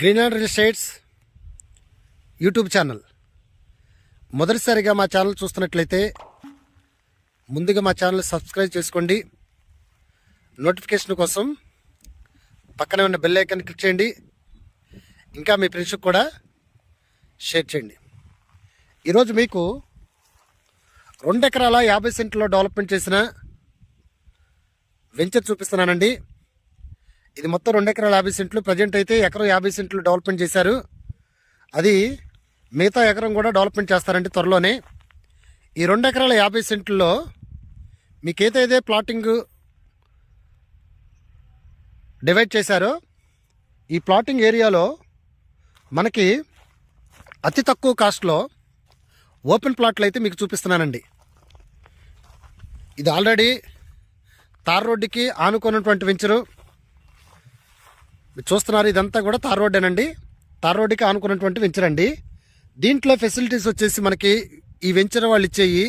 Greenland real estates YouTube channel. మొదటిసారిగా మా channel చూస్తున్నట్లయితే ముందుగా మా ఛానల్ సబ్స్క్రైబ్ చేసుకోండి. నోటిఫికేషన్ కోసం పక్కనే ఉన్న బెల్ ఐకాన్ క్లిక్ చేయండి. ఇంకా మీ ఫ్రెండ్స్కి కూడా షేర్ చేయండి. ఈరోజు మీకు రెండు ఎకరాల యాభై సెంట్లో డెవలప్మెంట్ చేసిన వెంచర్ చూపిస్తున్నానండి. ఇది మొత్తం రెండు ఎకరాల యాభై సెంట్లు. ప్రజెంట్ అయితే ఎకరం యాభై సెంట్లు డెవలప్మెంట్ చేశారు. అది మిగతా ఎకరం కూడా డెవలప్మెంట్ చేస్తారండి త్వరలోనే. ఈ రెండు ఎకరాల యాభై సెంట్లలో మీకు ఏదైతే ప్లాటింగ్ డివైడ్ చేశారో ఈ ప్లాటింగ్ ఏరియాలో మనకి అతి తక్కువ కాస్ట్లో ఓపెన్ ప్లాట్లు అయితే మీకు చూపిస్తున్నానండి. ఇది ఆల్రెడీ తార్ రోడ్డుకి ఆనుకున్నటువంటి వెంచరు. చూస్తున్నారు ఇదంతా కూడా తార్ రోడ్డేనండి. తార్ రోడ్డుకి ఆనుకున్నటువంటి వెంచర్ అండి. దీంట్లో ఫెసిలిటీస్ వచ్చేసి మనకి ఈ వెంచర్ వాళ్ళు ఇచ్చేయి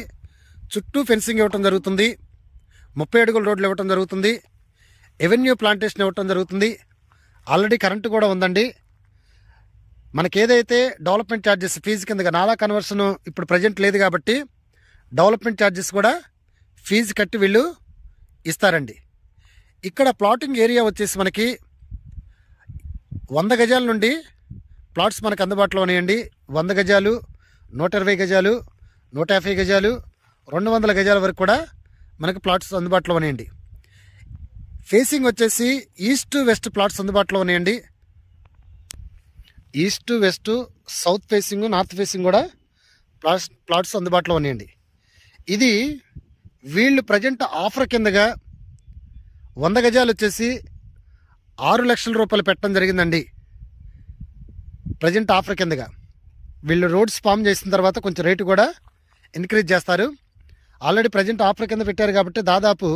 చుట్టూ ఫెన్సింగ్ ఇవ్వటం జరుగుతుంది. ముప్పై అడుగుల రోడ్లు ఇవ్వటం జరుగుతుంది. ఎవెన్యూ ప్లాంటేషన్ ఇవ్వటం జరుగుతుంది. ఆల్రెడీ కరెంటు కూడా ఉందండి. మనకి ఏదైతే డెవలప్మెంట్ ఛార్జెస్ ఫీజు కిందగా నాలా కన్వర్షన్ ఇప్పుడు ప్రజెంట్ లేదు కాబట్టి డెవలప్మెంట్ ఛార్జెస్ కూడా ఫీజు కట్టి వీళ్ళు ఇస్తారండి. ఇక్కడ ప్లాటింగ్ ఏరియా వచ్చేసి మనకి వంద గజాల నుండి ప్లాట్స్ మనకు అందుబాటులో ఉన్నాయండి. వంద గజాలు నూట ఇరవై గజాలు నూట యాభై గజాలు రెండు వందల గజాల వరకు కూడా మనకు ప్లాట్స్ అందుబాటులో ఉన్నాయండి. ఫేసింగ్ వచ్చేసి ఈస్ట్ వెస్ట్ ప్లాట్స్ అందుబాటులో ఉన్నాయండి. East west south facing north facing కూడా ప్లాట్స్ ప్లాట్స్ అందుబాటులో ఉన్నాయండి. ఇది వీళ్ళు ప్రజెంట్ ఆఫర్ కిందగా వంద గజాలు వచ్చేసి ఆరు లక్షల రూపాయలు పెట్టడం జరిగిందండి. ప్రజెంట్ ఆఫర్ కిందగా. వీళ్ళు రోడ్స్ ఫామ్ చేసిన తర్వాత కొంచెం రేటు కూడా ఇంక్రీజ్ చేస్తారు. ఆల్రెడీ ప్రజెంట్ ఆఫర్ కింద పెట్టారు కాబట్టి దాదాపు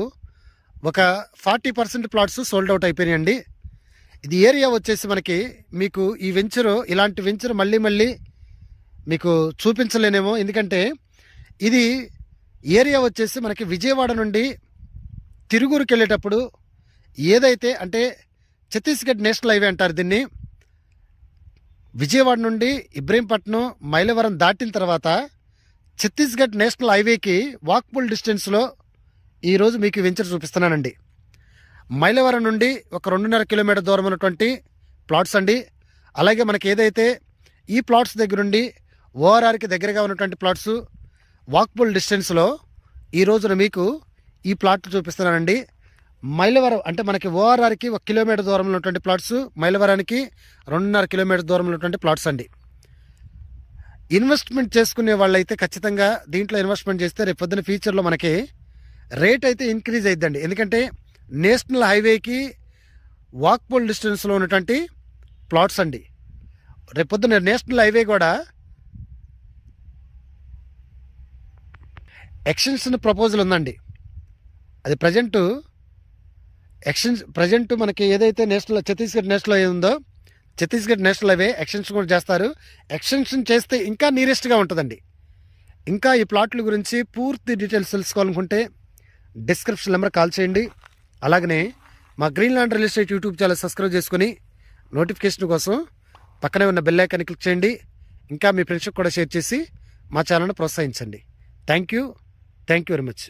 ఒక forty percent plots sold out అయిపోయినాయండి. ఇది ఏరియా వచ్చేసి మనకి మీకు ఈ వెంచరు ఇలాంటి వెంచర్ మళ్ళీ మళ్ళీ మీకు చూపించలేనేమో. ఎందుకంటే ఇది ఏరియా వచ్చేసి మనకి విజయవాడ నుండి తిరుగురుకి వెళ్ళేటప్పుడు ఏదైతే అంటే ఛత్తీస్గఢ్ నేషనల్ హైవే అంటారు దీన్ని. విజయవాడ నుండి ఇబ్రహీంపట్నం మైలవరం దాటిన తర్వాత ఛత్తీస్గఢ్ నేషనల్ హైవేకి వాక్బుల్ డిస్టెన్స్లో ఈరోజు మీకు వెంచర్ చూపిస్తున్నానండి. మైలవరం నుండి ఒక రెండున్నర కిలోమీటర్ దూరం ఉన్నటువంటి ప్లాట్స్ అండి. అలాగే మనకి ఏదైతే ఈ ప్లాట్స్ దగ్గర నుండి ఓఆర్ఆర్కి దగ్గరగా ఉన్నటువంటి ప్లాట్స్ వాక్బుల్ డిస్టెన్స్లో ఈ రోజున మీకు ఈ ప్లాట్లు చూపిస్తున్నానండి. మైలవరం అంటే మనకి ఓఆర్ఆర్కి ఒక కిలోమీటర్ దూరంలో ఉన్నటువంటి ప్లాట్స్ మైలవరానికి రెండున్నర కిలోమీటర్ దూరంలో ఉన్నటువంటి ప్లాట్స్ అండి. ఇన్వెస్ట్మెంట్ చేసుకునే వాళ్ళైతే ఖచ్చితంగా దీంట్లో ఇన్వెస్ట్మెంట్ చేస్తే రేపు పొద్దున ఫ్యూచర్లో మనకి రేట్ అయితే ఇంక్రీజ్ అయిద్దండి. ఎందుకంటే నేషనల్ హైవేకి వాక్బుల్ డిస్టెన్స్లో ఉన్నటువంటి ప్లాట్స్ అండి. రేపు పొద్దున నేషనల్ హైవే కూడా ఎక్స్టెన్షన్ ప్రపోజల్ ఉందండి. అది ప్రజెంటు ఎక్స్టెన్స్ ప్రజెంట్ మనకి ఏదైతే నేషనల్ ఛత్తీస్గఢ్ నేషనల్ హైవే ఉందో ఛత్తీస్గఢ్ నేషనల్ హైవే ఎక్స్టెన్షన్ కూడా చేస్తారు. ఎక్స్టెన్షన్ చేస్తే ఇంకా నియరెస్ట్గా ఉంటుందండి. ఇంకా ఈ ప్లాట్ల గురించి పూర్తి డీటెయిల్స్ తెలుసుకోవాలనుకుంటే డిస్క్రిప్షన్ నెంబర్ కాల్ చేయండి. అలాగనే మా green land real estate YouTube channel subscribe చేసుకుని నోటిఫికేషన్ కోసం పక్కనే ఉన్న బెల్ ఐకాన్ని క్లిక్ చేయండి. ఇంకా మీ ఫ్రెండ్స్కి కూడా షేర్ చేసి మా ఛానల్ను ప్రోత్సహించండి. Thank you thank you very much